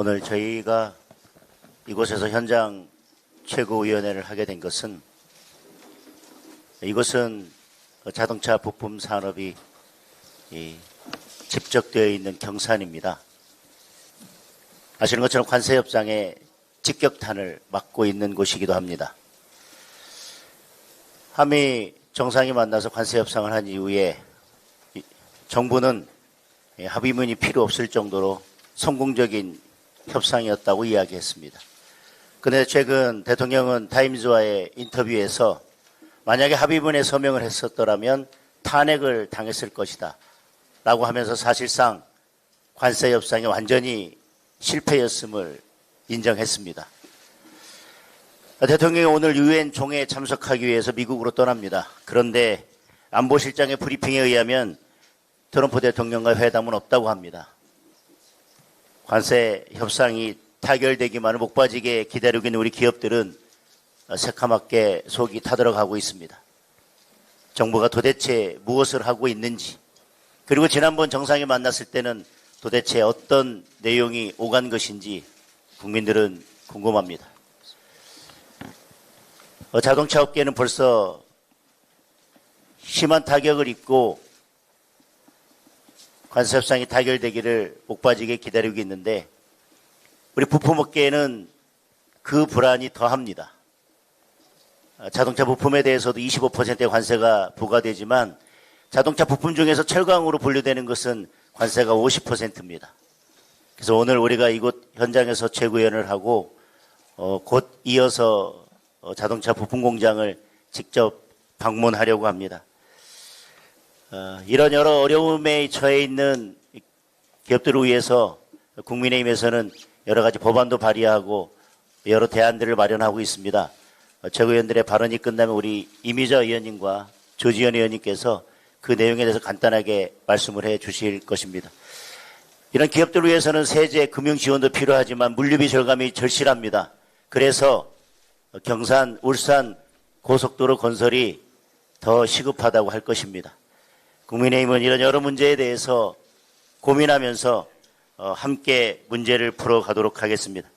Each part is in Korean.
오늘 저희가 이곳에서 현장 최고위원회를 하게 된 것은 이것은 자동차 부품 산업이 이 집적되어 있는 경산입니다. 아시는 것처럼 관세 협상의 직격탄을 맞고 있는 곳이기도 합니다. 한미 정상이 만나서 관세 협상을 한 이후에 이- 정부는 예, 합의문이 필요 없을 정도로 성공적인 협상이었다고 이야기했습니다. 그런데 최근 대통령은 타임즈와의 인터뷰에서 만약에 합의문에 서명을 했었더라면 탄핵을 당했을 것이다. 라고 하면서 사실상 관세 협상이 완전히 실패였음을 인정했습니다. 대통령이 오늘 유엔 총회에 참석하기 위해서 미국으로 떠납니다. 그런데 안보실장의 브리핑에 의하면 트럼프 대통령과 회담은 없다고 합니다. 관세 협상이 타결되기만을 목 빠지게 기다리고 있는 우리 기업들은 새카맣게 속이 타들어가고 있습니다. 정부가 도대체 무엇을 하고 있는지, 그리고 지난번 정상이 만났을 때는 도대체 어떤 내용이 오간 것인지 국민들은 궁금합니다. 어, 자동차 업계는 벌써 심한 타격을 입고 관세협상이 타결되기를 목 빠지게 기다리고 있는데 우리 부품업계는 그 불안이 더합니다. 어, 자동차 부품에 대해서도 25%의 관세가 부과되지만 자동차 부품 중에서 철강으로 분류되는 것은 관세가 50%입니다. 그래서 오늘 우리가 이곳 현장에서 최고위원을 하고 어, 곧 이어서 어, 자동차 부품 공장을 직접 방문하려고 합니다. 어, 이런 여러 어려움에 처해 있는 기업들을 위해서 국민의힘에서는 여러 가지 법안도 발의하고 여러 대안들을 마련하고 있습니다. 어, 최고위원들의 발언이 끝나면 우리 이미자 의원님과 조지현 의원님께서 그 내용에 대해서 간단하게 말씀을 해 주실 것입니다. 이런 기업들을 위해서는 세제, 금융 지원도 필요하지만 물류비 절감이 절실합니다. 그래서 경산, 울산 고속도로 건설이 더 시급하다고 할 것입니다. 국민의힘은 이런 여러 문제에 대해서 고민하면서 어, 함께 문제를 풀어가도록 하겠습니다.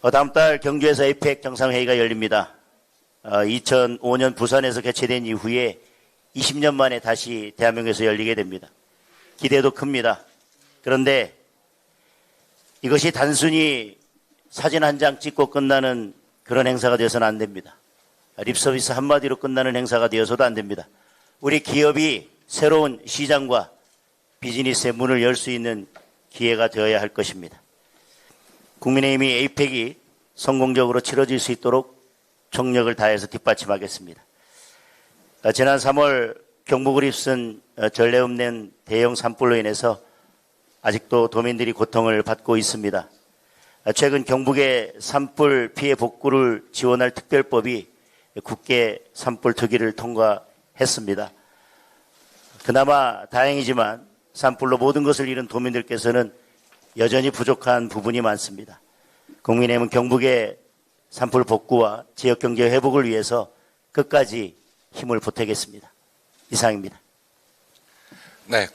어, 다음 달 경주에서 에이펙 정상회의가 열립니다. 2005년 부산에서 개최된 이후에 20년 만에 다시 대한민국에서 열리게 됩니다. 기대도 큽니다. 그런데 이것이 단순히 사진 한 장 찍고 끝나는 그런 행사가 되어서는 안 됩니다. 립서비스 한마디로 끝나는 행사가 되어서도 안 됩니다. 우리 기업이 새로운 시장과 비즈니스의 문을 열 수 있는 기회가 되어야 할 것입니다. 국민의힘이 에이펙이 성공적으로 치러질 수 있도록 총력을 다해서 뒷받침하겠습니다. 어, 지난 3월 경북을 입순 어, 전례 없는 대형 산불로 인해서 아직도 도민들이 고통을 받고 있습니다. 어, 최근 경북의 산불 피해 복구를 지원할 특별법이 국회 산불 특위를 통과 했습니다. 그나마 다행이지만 산불로 모든 것을 잃은 도민들께서는 여전히 부족한 부분이 많습니다. 국민의힘은 경북의 산불 복구와 지역 경제 회복을 위해서 끝까지 힘을 보태겠습니다. 이상입니다. 네.